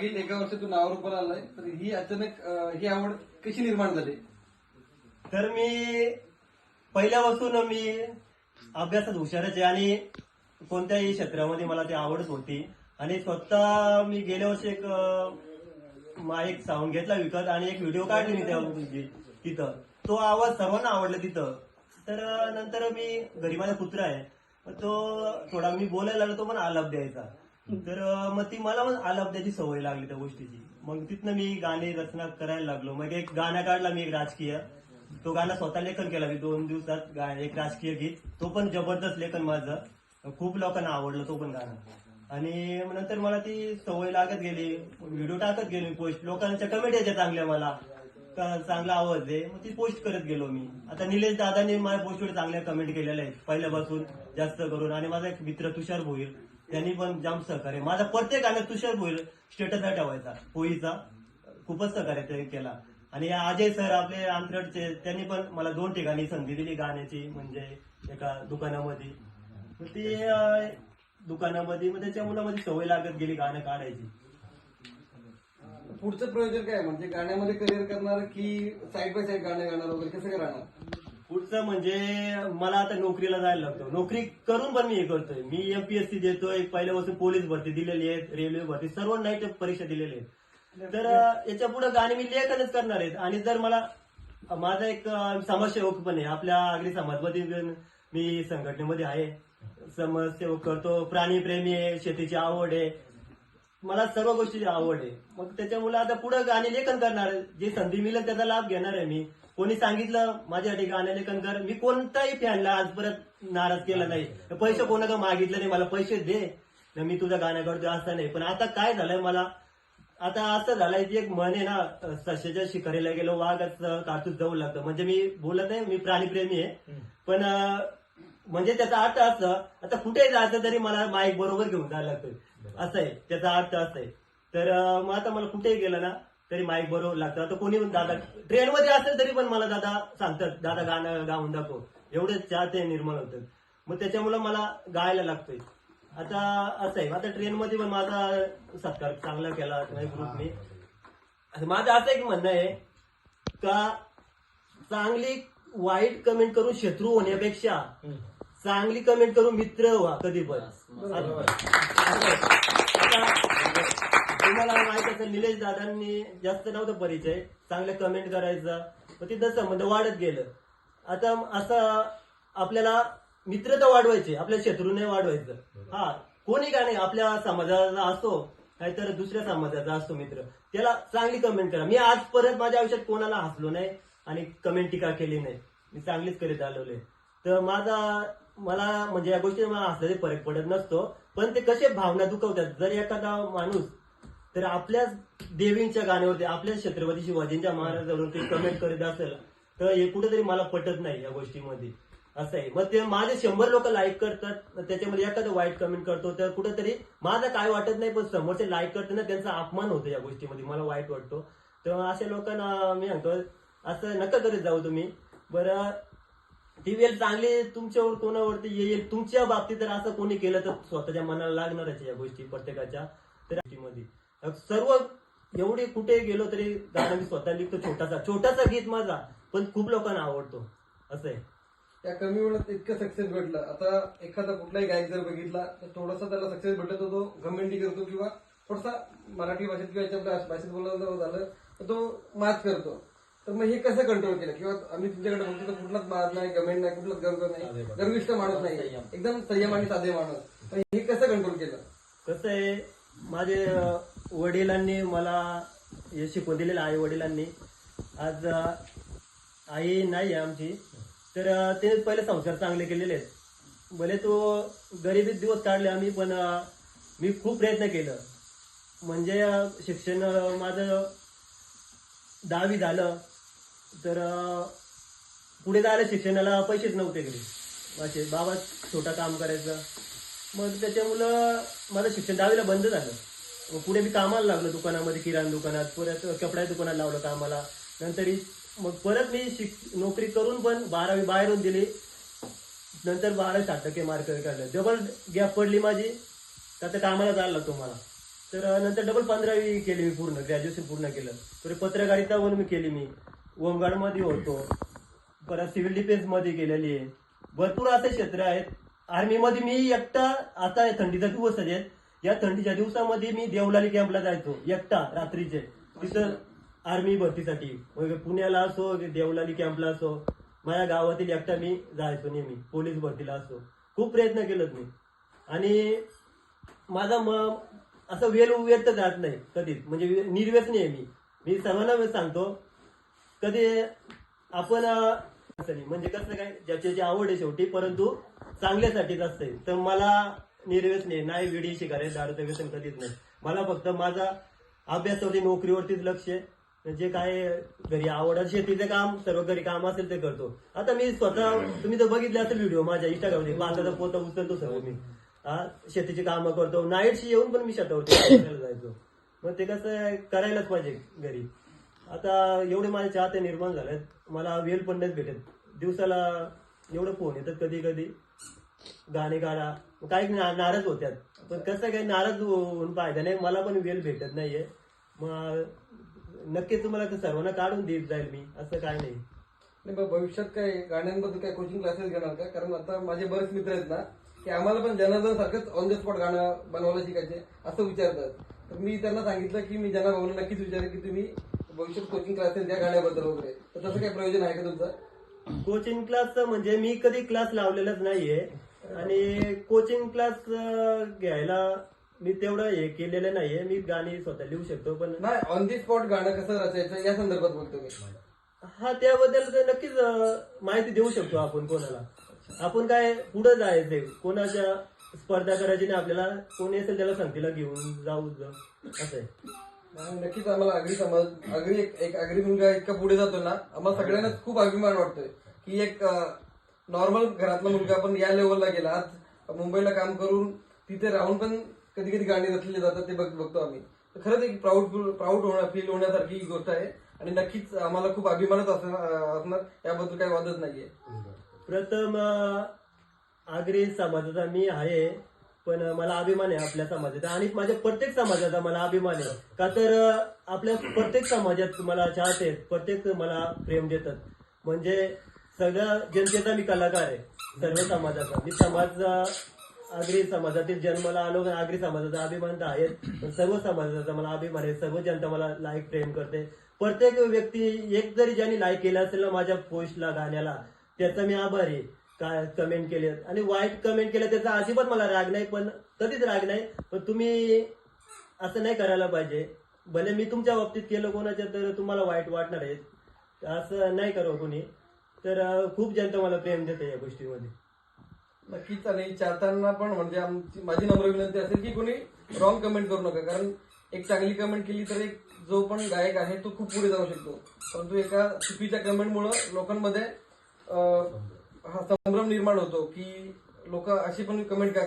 मागील एका वर्षातून नावारूपाला आलाय तर ही अचानक अं, ही आवड कशी निर्माण झाली? तर मी पहिल्यापासून मी अभ्यासात हुशारच आहे आणि कोणत्याही क्षेत्रामध्ये मला ती आवडच होती. आणि स्वतः मी गेल्या वर्षी एक अं, मा- एक साऊंड घेतला विकत आणि एक व्हिडिओ काढली मी त्या तिथं. तो आवाज सर्वांना आवडला तिथं. तर अं, नंतर मी घरी माझा कुत्रा आहे. मग तो थोडा मी बोलायला लागलो तो पण आलाप द्यायचा. तर मग ती मला पण आलाप त्याची सवय लागली त्या गोष्टीची. मग तिथनं मी गाणे रचना करायला लागलो. मग एक गाणं काढला मी एक राजकीय. तो गाणं स्वतः लेखन केला मी दोन दिवसात. एक राजकीय गीत. तो पण जबरदस्त लेखन माझं. खूप लोकांना आवडलं तो पण गाणं. आणि नंतर मला ती सवय लागत गेली. व्हिडिओ टाकत गेलो पोस्ट. लोकांच्या कमेंट यायच्या चांगल्या मला. चांगला आवाज आहे. मग ती पोस्ट करत गेलो मी. आता निलेश दादांनी माझ्या पोस्टवर चांगल्या कमेंट केलेल्या आहेत. पहिल्यापासून जास्त करून. आणि माझा एक मित्र तुषार भोईर. त्यांनी पण जाम सहकार्य. माझा प्रत्येक गाणं तुषार होईल स्टेटस ठेवायचा. होईचा खूपच सहकार्य त्यांनी केला. आणि अजय सर आपले आंतरडचे त्यांनी पण मला दोन ठिकाणी संधी दिली गाण्याची म्हणजे एका दुकानामध्ये. ती दुकानामध्ये मग त्याच्या मुलामध्ये सवय लागत गेली गाणं काढायची. पुढचं प्रयोजन काय म्हणजे गाण्यामध्ये करिअर करणार की साईड बाय साईड गाणं गाणार वगैरे कसं करणार पुढचं म्हणजे मला आता नोकरीला जायला लागतं. नोकरी करून पण मी हे करतोय. मी एमपीएससी देतोय. पहिल्यापासून पोलीस भरती दिलेली आहेत रेल्वे भरती सर्व नाईट परीक्षा दिलेल्या आहेत. तर याच्यापुढे गाणी मी लेखनच करणार आहेत. आणि जर मला माझा एक समाजसेवक पण आहे आपल्या आगरी समाजमध्ये पण मी संघटनेमध्ये आहे. समाजसेवक करतो. प्राणीप्रेमी आहे शेतीची आवड आहे. मला सर्व गोष्टीची आवड आहे. मग त्याच्यामुळे आता पुढे गाणे लेखन करणार जे संधी मिळेल त्याचा लाभ घेणार आहे मी. कोणी सांगितलं माझ्यासाठी गाणे लेखन कर. मी कोणताही फॅनला आजपर्यंत नाराज केला नाही. पैसे कोणाकडे मागितलं नाही मला पैसे दे. मी तुझा गाणं करतो असं नाही. पण आता काय झालंय मला आता असं झालंय की एक म्हण आहे ना सश्याच्या शिकारीला गेलो वाघाचं कातूस जाऊ लागतं. म्हणजे मी बोलत नाही मी प्राणीप्रेमी आहे. पण म्हणजे त्याचा अर्थ असं आता कुठे जायचं तरी मला माईक बरोबर घेऊन जायला लागतोय. असं आहे त्याचा अर्थ असं आहे. तर मग आता मला कुठेही गेलं ना तरी माईक बरोबर लागतं. आता कोणी पण दादा ट्रेन मध्ये असेल तरी पण मला दादा सांगतात दादा गाणं गाऊन दाखव. एवढे चाहते निर्माण होतात. मग त्याच्यामुळे मला गायला लागतोय. आता असं आहे. आता ट्रेन मध्ये पण माझा सत्कार चांगला केला ग्रुपने. माझं असं एक म्हणणं आहे का चांगली वाईट कमेंट करून शत्रू होण्यापेक्षा चांगली कमेंट करून मित्र व्हा कधी पण. तुम्हाला माहीत असेल निलेश दादांनी जास्त नव्हतं परिचय. चांगले कमेंट करायचा. मग तिथं संबंध वाढत गेलं. आता असं आपल्याला मित्र तर वाढवायचे आपल्या शत्रूने वाढवायचं. हा कोणी का नाही आपल्या समाजाचा असतो नाहीतर दुसऱ्या समाजाचा असतो मित्र. त्याला चांगली कमेंट करा. मी आजपर्यंत माझ्या आयुष्यात कोणाला हसलो नाही आणि कमेंट टीका केली नाही. मी चांगलीच करीत आलेलो तर माझा मला म्हणजे या गोष्टी मला हसल्याने फरक पडत नसतो. पण ते कसे भावना दुखवतात जर एखादा माणूस तर आपल्या देवींच्या गाण्यावरती आपल्या छत्रपती शिवाजींच्या महाराजावरून ते कमेंट करीत असेल तर हे कुठेतरी मला पटत नाही या गोष्टीमध्ये. असं आहे. मग ते माझे शंभर लोक लाईक करतात त्याच्यामध्ये एखादं वाईट कमेंट करतो तर कुठेतरी माझं काय वाटत नाही पण समोरचे लाईक करते ना त्यांचा अपमान होतो या गोष्टीमध्ये. मला वाईट वाटतो. तर अशा लोकांना मी सांगतो असं नका करत जाऊ तुम्ही. बरं ती वेळ चांगली तुमच्यावर कोणावरती येईल तुमच्या बाबतीत जर असं कोणी केलं तर स्वतःच्या मनाला लागणारच या गोष्टी प्रत्येकाच्या. तर मध्ये सर्व एवढे कुठे गेलो तरी गाणं मी स्वतः लिखतो छोटासा. छोटासा गीत माझा पण खूप लोकांना आवडतो. असं आहे या कमी वेळात इतकं सक्सेस भेटलं. आता एखादा कुठलाही गायक जर बघितला तर थोडासा त्याला सक्सेस भेटलं तर तो घमेंडी करतो किंवा थोडासा मराठी भाषेत किंवा याच्या भाषेत बोलायला झालं तर तो मात करतो. तर मग हे कसं कंट्रोल केलं? किंवा आम्ही तुमच्याकडे बघतो तर कुठलाच मात नाही गमेंट नाही कुठलाच गर्व नाही. गर्विष्ठ माणूस नाही. एकदम संयम आणि साधे माणूस. हे कसं कंट्रोल केलं? कसं आहे माझे वडिलांनी मला हे शिकवून दिलेलं आई वडिलांनी. आज आई नाही आहे आमची तर ते पहिले संसार चांगले केलेले आहेत. भले तो गरिबीत दिवस काढले आम्ही पण मी खूप प्रयत्न केलं. म्हणजे शिक्षण माझं दहावी झालं तर पुढे जायला शिक्षणाला पैसेच नव्हते घरी माझे बाबा छोटा काम करायचं. मग त्याच्यामुळं माझं शिक्षण दहावीला बंद झालं. पुढे मी कामाला लागलो दुकानामध्ये किराणा दुकानात परत कपड्या दुकानात लावलं कामाला. नंतर मग परत मी शिक नोकरी करून पण बारावी बाहेरून दिली. नंतर बारा साठ टक्के मार्क काढलं. डबल गॅप पडली माझी. तर आता कामाला जायला लागतो मला. तर नंतर डबल पंधरावी केली मी पूर्ण ग्रॅज्युएशन पूर्ण केलं. तर पत्रकारिता पण मी केली मी. होमगार्डमध्ये होतो. परत सिव्हिल डिफेन्समध्ये केलेली आहे. भरपूर असे क्षेत्र आहेत. आर्मीमध्ये मी एकटा आता थंडीचा दिवस आहेत या थंडीच्या दिवसामध्ये मी देवलाली कॅम्पला जायचो एकटा रात्रीचे. तिथं आर्मी भरतीसाठी. पुण्याला असो देवलाली कॅम्पला असो माझ्या गावातील एकटा मी जायचो नेहमी पोलीस भरतीला असो. खूप प्रयत्न केलेत मी. आणि माझा म असं वेल व्यर्थ जात नाही कधीच. म्हणजे निर्व्यसनी आहे मी. मी सर्वांना सांगतो. कधी आपण असं नाही. म्हणजे कसं काय ज्याची आवड आहे शेवटी परंतु चांगल्यासाठीच असते. तर मला निर्व्यसने नाही विडी शिकारे दारूचं व्यसन कधीच नाही. मला फक्त माझा अभ्यासावरती नोकरीवरतीच लक्ष आहे. जे काय घरी आवडत शेतीचं काम सर्व घरी काम असेल ते करतो. आता मी स्वतः तुम्ही तर बघितले असेल व्हिडिओ माझ्या इंस्टाग्रामवर माझा पोता उचलतो सर्व मी. शेतीची कामं करतो. नाईटशी येऊन पण मी शेतावरती जायचो. मग ते कसं करायलाच पाहिजे घरी. आता एवढे माझे चाहते निर्माण झालेत. मला वेळ पण नाही भेटत दिवसाला एवढं फोन येतात कधी कधी गाणे गाणा काही नाराज होत्यात. पण कसं काही नाराज होऊन फायदा नाही. मला पण वेळ भेटत नाहीये. मग नक्कीच तुम्हाला सर्वांना काढून देत जाईल मी. असं काय नाही. नाही भविष्यात काय गाण्यांबद्दल काय कोचिंग क्लासेस घेणार का? कारण आता माझे बरेच मित्र आहेत ना की आम्हाला पण जनार्दन सारखंच ऑन द स्पॉट गाणं बनवायला शिकायचे असं विचारतात. तर मी त्यांना सांगितलं की मी ज्यांना भाऊला नक्कीच विचारेन की तुम्ही भविष्यात कोचिंग क्लासेस द्या गाण्याबद्दल वगैरे. तर तसं काही प्रयोजन आहे का तुमचं? कोचिंग क्लास म्हणजे मी कधी क्लास लावलेलाच नाहीये. आणि कोचिंग क्लास घ्यायला मी तेवढं हे केलेलं नाहीये. मी गाणी स्वतः लिहू शकतो पण नाही ऑन दी स्पॉट गाणं कसं रचायचं या संदर्भात बोलतो मी. हा त्याबद्दल तर नक्कीच अं, माहिती देऊ शकतो आपण कोणाला. आपण काय पुढे जायचंय? कोणाच्या स्पर्धा करायची नाही आपल्याला कोणी असेल त्याला संगतीला घेऊन जाऊ जा. असं आहे. नाही, नक्कीच आम्हाला आगरी समाज आगरी एक एक आगरी मुलगा इतका पुढे जातो ना आम्हाला सगळ्यांनाच खूप अभिमान वाटतोय की एक नॉर्मल घरातला मुलगा पण या लेवलला गेला आज मुंबईला काम करून तिथे राहून पण कधी कधी गाणी रचलेली जातात ते बघ- बघतो आम्ही. तर खरंच एक प्राऊड प्राऊड होणं फील होण्यासारखी गोष्ट आहे. आणि नक्कीच आम्हाला खूप अभिमानच असणार असणार. याबद्दल काही वादच नाहीये. प्रथम आग्रे आगरी समाजाचा मी आहे पण मला अभिमान आहे आपल्या समाजाचा. आणि माझ्या प्रत्येक समाजाचा मला अभिमान आहे. का तर आपल्या प्रत्येक समाजात मला चाहते प्रत्येक मला प्रेम देतात. म्हणजे सगळ्या जनतेचा मी कलाकार आहे सर्व समाजाचा. मी समाज आगरी समाजातील जन्माला आलो आगरी समाजाचा अभिमान तर आहे पण सर्व समाजाचा मला अभिमान आहे. सर्व जनता मला लाईक प्रेम करते. प्रत्येक व्यक्ती एक जरी ज्यांनी लाईक केलं असेल ना माझ्या पोस्टला गाण्याला त्याचा मी आभारी आहे. काय कमेंट केले आणि वाईट कमेंट केलं त्याचा अजिबात मला राग नाही पण कधीच राग नाही. पण तुम्ही असं नाही करायला पाहिजे. भले मी तुमच्या बाबतीत केलं कोणाच्या तर तुम्हाला वाईट वाटणार आहे. असं नाही करू कोणी. तर खूप जनता मला प्रेम देते या गोष्टीमध्ये. नक्कीच आणि चाहताना पण म्हणजे आमची माझी नम्र विनंती असेल की कोणी रॉंग कमेंट करू नका. कारण एक चांगली कमेंट केली तर एक जो पण गायक आहे तो खूप पुढे जाऊ शकतो. परंतु एका चुकीच्या कमेंटमुळं लोकांमध्ये हा संभ्रम निर्माण होतो की लोक अशी पण कमेंट का